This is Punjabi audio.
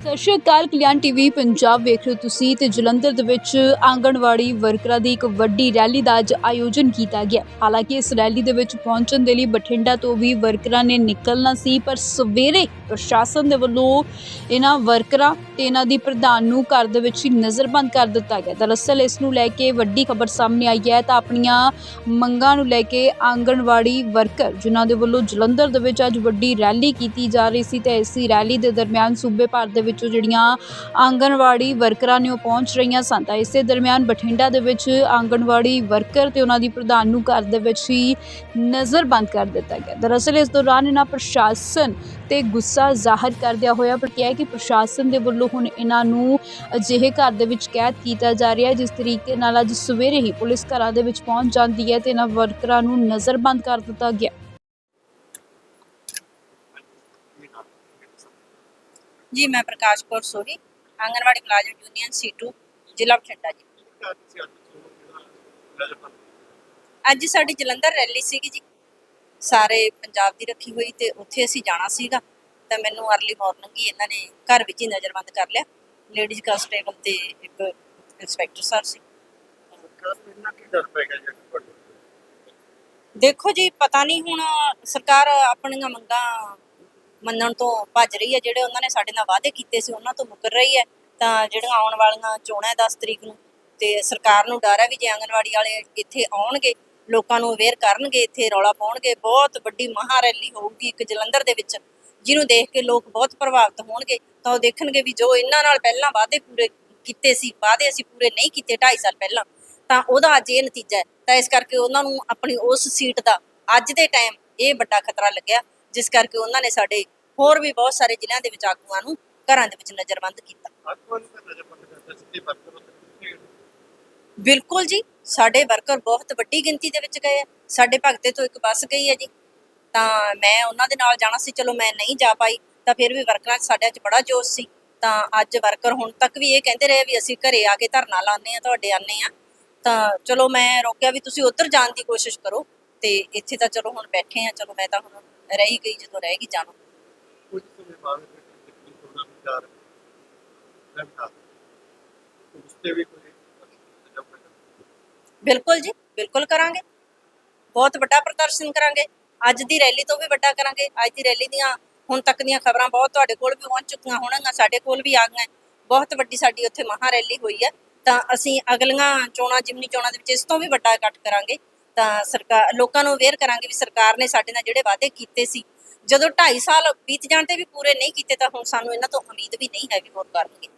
ਸਤਿ ਸ਼੍ਰੀ ਅਕਾਲ, ਕਲਿਆਣ ਟੀਵੀ ਪੰਜਾਬ ਵੇਖ ਰਹੇ ਹੋ ਤੁਸੀਂ ਤੇ ਜਲੰਧਰ ਦੇ ਵਿੱਚ ਆਂਗਣਵਾੜੀ ਵਰਕਰਾਂ ਦੀ ਇੱਕ ਵੱਡੀ ਰੈਲੀ ਦਾ ਅੱਜ ਆਯੋਜਨ ਕੀਤਾ ਗਿਆ। ਹਾਲਾਂਕਿ ਇਸ ਰੈਲੀ ਦੇ ਵਿੱਚ ਪਹੁੰਚਣ ਦੇ ਲਈ ਬਠਿੰਡਾ ਤੋਂ ਵੀ ਵਰਕਰਾਂ ਨੇ ਨਿਕਲਣਾ ਸੀ, ਪਰ ਸਵੇਰੇ ਪ੍ਰਸ਼ਾਸਨ ਦੇ ਵੱਲੋਂ ਇਹਨਾਂ ਵਰਕਰਾਂ ਤੇ ਇਹਨਾਂ ਦੀ ਪ੍ਰਧਾਨ ਨੂੰ ਘਰ ਦੇ ਵਿੱਚ ਹੀ ਨਜ਼ਰਬੰਦ ਕਰ ਦਿੱਤਾ ਗਿਆ। ਦਰਅਸਲ ਇਸ ਨੂੰ ਲੈ ਕੇ ਵੱਡੀ ਖਬਰ ਸਾਹਮਣੇ ਆਈ ਹੈ ਤਾਂ ਆਪਣੀਆਂ ਮੰਗਾਂ ਨੂੰ ਲੈ ਕੇ ਆਂਗਣਵਾੜੀ ਵਰਕਰ, ਜਿਨ੍ਹਾਂ ਦੇ ਵੱਲੋਂ ਜਲੰਧਰ ਦੇ ਵਿੱਚ ਅੱਜ ਵੱਡੀ ਰੈਲੀ ਕੀਤੀ ਜਾ ਰਹੀ ਸੀ, ਤੇ ਇਸ ਰੈਲੀ ਦੇ ਦਰਮਿਆਨ ਸੂਬੇ ਭਰ ਦੇ ਵਿੱਚੋਂ ਜਿਹੜੀਆਂ ਆਂਗਣਵਾੜੀ ਵਰਕਰਾਂ ਨੇ ਉਹ ਪਹੁੰਚ ਰਹੀਆਂ ਸਨ, ਤਾਂ ਇਸੇ ਦਰਮਿਆਨ ਬਠਿੰਡਾ ਦੇ ਵਿੱਚ ਆਂਗਣਵਾੜੀ ਵਰਕਰ ਤੇ ਉਹਨਾਂ ਦੀ ਪ੍ਰਧਾਨ ਨੂੰ ਘਰ ਦੇ ਵਿੱਚ ਹੀ ਨਜ਼ਰਬੰਦ ਕਰ ਦਿੱਤਾ ਗਿਆ। ਦਰਅਸਲ ਇਸ ਦੌਰਾਨ ਇਹਨਾਂ ਪ੍ਰਸ਼ਾਸਨ ਤੇ ਗੁੱਸਾ ਜ਼ਾਹਰ ਕਰਦਿਆਂ ਹੋਇਆ ਪਰ ਕਿਹਾ ਕਿ ਪ੍ਰਸ਼ਾਸਨ ਦੇ ਵੱਲੋਂ ਹੁਣ ਇਹਨਾਂ ਨੂੰ ਅਜਿਹੇ ਘਰ ਦੇ ਵਿੱਚ ਕੈਦ ਕੀਤਾ ਜਾ ਰਿਹਾ ਜਿਸ ਤਰੀਕੇ ਨਾਲ ਅੱਜ ਸਵੇਰੇ ਹੀ ਪੁਲਿਸ ਘਰਾਂ ਦੇ ਵਿੱਚ ਪਹੁੰਚ ਜਾਂਦੀ ਹੈ ਤੇ ਇਹਨਾਂ ਵਰਕਰਾਂ ਨੂੰ ਨਜ਼ਰਬੰਦ ਕਰ ਦਿੱਤਾ ਗਿਆ। ਜੀ, ਮੈਂ ਪ੍ਰਕਾਸ਼ ਕੌਰ ਸੋਹੀ ਆਂਗਨਵਾੜੀ ਮੁਲਾਜ਼ਮ ਯੂਨੀਅਨ C2 ਜ਼ਿਲ੍ਹਾ ਬਠਿੰਡਾ ਜੀ। ਅੱਜ ਸਾਡੀ ਜਲੰਧਰ ਰੈਲੀ ਸੀਗੀ ਜੀ। ਸਾਰੇ ਪੰਜਾਬ ਦੀ ਰੱਖੀ ਹੋਈ ਤੇ ਉੱਥੇ ਅਸੀਂ ਜਾਣਾ ਸੀਗਾ। ਤਾਂ ਮੈਨੂੰ ਅਰਲੀ ਮਾਰਨਿੰਗ ਹੀ ਇਹਨਾਂ ਨੇ ਘਰ ਵਿੱਚ ਹੀ ਨਜ਼ਰਬੰਦ ਕਰ ਲਿਆ। ਲੇਡੀਜ਼ ਕਾਂਸਟੇਬਲ ਤੇ ਇੱਕ ਇੰਸਪੈਕਟਰ ਸਰ ਸੀ। ਦੇਖੋ ਜੀ, ਪਤਾ ਨਹੀਂ ਹੁਣ ਸਰਕਾਰ ਆਪਣੀਆਂ ਮੰਗਾਂ ਮੰਨਣ ਤੋਂ ਭੱਜ ਰਹੀ ਹੈ। ਜਿਹੜੇ ਉਹਨਾਂ ਨੇ ਸਾਡੇ ਨਾਲ ਵਾਅਦੇ ਕੀਤੇ ਸੀ, ਉਹਨਾਂ ਤੋਂ ਮੁਕਰ ਰਹੀ ਹੈ। ਤਾਂ ਜਿਹੜੀਆਂ ਆਉਣ ਵਾਲੀਆਂ ਚੋਣਾਂ ਹੈ 10 ਤਰੀਕ ਨੂੰ, ਤੇ ਸਰਕਾਰ ਨੂੰ ਡਰ ਹੈ ਵੀ ਜੇ ਆਂਗਨਵਾੜੀ ਵਾਲੇ ਇੱਥੇ ਆਉਣਗੇ, ਲੋਕਾਂ ਨੂੰ ਅਵੇਅਰ ਕਰਨਗੇ, ਇੱਥੇ ਰੌਲਾ ਪਾਉਣਗੇ, ਬਹੁਤ ਵੱਡੀ ਮਹਾ ਰੈਲੀ ਹੋਊਗੀ ਇੱਕ ਜਲੰਧਰ ਦੇ ਵਿੱਚ, ਜਿਹਨੂੰ ਦੇਖ ਕੇ ਲੋਕ ਬਹੁਤ ਪ੍ਰਭਾਵਿਤ ਹੋਣਗੇ। ਤਾਂ ਉਹ ਦੇਖਣਗੇ ਵੀ ਜੋ ਇਹਨਾਂ ਨਾਲ ਪਹਿਲਾਂ ਵਾਅਦੇ ਪੂਰੇ ਕੀਤੇ ਸੀ, ਵਾਅਦੇ ਅਸੀਂ ਪੂਰੇ ਨਹੀਂ ਕੀਤੇ 2.5 ਸਾਲ ਪਹਿਲਾਂ, ਤਾਂ ਉਹਦਾ ਅੱਜ ਇਹ ਨਤੀਜਾ ਹੈ। ਤਾਂ ਇਸ ਕਰਕੇ ਉਹਨਾਂ ਨੂੰ ਆਪਣੀ ਉਸ ਸੀਟ ਦਾ ਅੱਜ ਦੇ ਟਾਈਮ ਇਹ ਵੱਡਾ ਖਤਰਾ ਲੱਗਿਆ। ਜਿਸ ਕਰਕੇ ਉਹਨਾਂ ਨੇ ਸਾਡੇ ਹੋਰ ਵੀ ਬਹੁਤ ਸਾਰੇ ਜ਼ਿਲ੍ਹਿਆਂ ਦੇ ਵਿੱਚ ਆਗੂਆਂ ਨੂੰ ਘਰਾਂ ਦੇ ਵਿੱਚ ਨਜ਼ਰਬੰਦ ਕੀਤਾ। ਬਿਲਕੁਲ ਜੀ ਸਾਡੇ ਵਰਕਰ ਬਹੁਤ ਵੱਡੀ ਗਿਣਤੀ ਦੇ ਵਿੱਚ ਗਏ ਆ। ਸਾਡੇ ਭਗਤੇ ਤੋਂ ਇੱਕ ਬੱਸ ਗਈ ਹੈ ਜੀ। ਤਾਂ ਮੈਂ ਉਹਨਾਂ ਦੇ ਨਾਲ ਜਾਣਾ ਸੀ ਚਲੋ ਮੈਂ ਨਹੀਂ ਜਾ ਪਾਈ ਤਾਂ ਫਿਰ ਵੀ ਵਰਕਰਾਂ 'ਚ ਸਾਡੇ 'ਚ ਬੜਾ ਜੋਸ਼ ਸੀ। ਤਾਂ ਅੱਜ ਵਰਕਰ ਹੁਣ ਤੱਕ ਵੀ ਇਹ ਕਹਿੰਦੇ ਰਹੇ ਵੀ ਅਸੀਂ ਘਰੇ ਆ ਕੇ ਧਰਨਾ ਲਾਉਂਦੇ ਆ ਤੁਹਾਡੇ ਆਨੇ ਆ ਤਾਂ ਚਲੋ ਮੈਂ ਰੋਕਿਆ ਵੀ ਤੁਸੀਂ ਉੱਧਰ ਜਾਣ ਦੀ ਕੋਸ਼ਿਸ਼ ਕਰੋ। ਤੇ ਇੱਥੇ ਤਾਂ ਚਲੋ ਹੁਣ ਬੈਠੇ ਆ ਚਲੋ ਮੈਂ ਤਾਂ ਹੁਣ ਰਹੀ ਗਈ ਜਦੋਂ ਰਹਿ ਗਈ ਜਾਣੋ। ਕੁਝ ਸਮੇਂ ਬਾਅਦ ਤਕਲੀਫ ਹੋਣਾ ਵੀ ਜਾ ਰਿਹਾ ਹੈ ਉਸ ਤੇ ਵੀ ਕੋਈ ਬਿਲਕੁਲ ਜੀ ਬਿਲਕੁਲ ਕਰਾਂਗੇ। ਬਹੁਤ ਵੱਡਾ ਪ੍ਰਦਰਸ਼ਨ ਕਰਾਂਗੇ। ਅੱਜ ਦੀ ਰੈਲੀ ਤੋਂ ਵੀ ਵੱਡਾ ਕਰਾਂਗੇ। ਅੱਜ ਦੀ ਰੈਲੀ ਦੀਆਂ ਹੁਣ ਤੱਕ ਦੀਆਂ ਖਬਰਾਂ ਬਹੁਤ ਤੁਹਾਡੇ ਕੋਲ ਵੀ ਪਹੁੰਚ ਚੁੱਕੀਆਂ ਹੋਣਗੀਆਂ ਸਾਡੇ ਕੋਲ ਵੀ ਆ ਗਈਆਂ। ਬਹੁਤ ਵੱਡੀ ਸਾਡੀ ਉੱਥੇ ਮਹਾ ਰੈਲੀ ਹੋਈ ਹੈ। ਤਾਂ ਅਸੀਂ ਅਗਲੀਆਂ ਚੋਣਾਂ ਜਿਮਨੀ ਚੋਣਾਂ ਦੇ ਵਿੱਚ ਇਸ ਤੋਂ ਵੀ ਵੱਡਾ ਇਕੱਠ ਕਰਾਂਗੇ। ਤਾਂ ਸਰਕਾਰ, ਲੋਕਾਂ ਨੂੰ ਅਵੇਅਰ ਕਰਾਂਗੇ ਵੀ ਸਰਕਾਰ ਨੇ ਸਾਡੇ ਨਾਲ ਜਿਹੜੇ ਵਾਅਦੇ ਕੀਤੇ ਸੀ। ਜਦੋਂ 2.5 ਸਾਲ ਬੀਤ ਜਾਣ ਤੇ ਵੀ ਪੂਰੇ ਨਹੀਂ ਕੀਤੇ, ਤਾਂ ਹੁਣ ਸਾਨੂੰ ਇਹਨਾਂ ਤੋਂ ਉਮੀਦ ਵੀ ਨਹੀਂ ਹੈ ਵੀ ਹੋਰ ਕਰਨਗੇ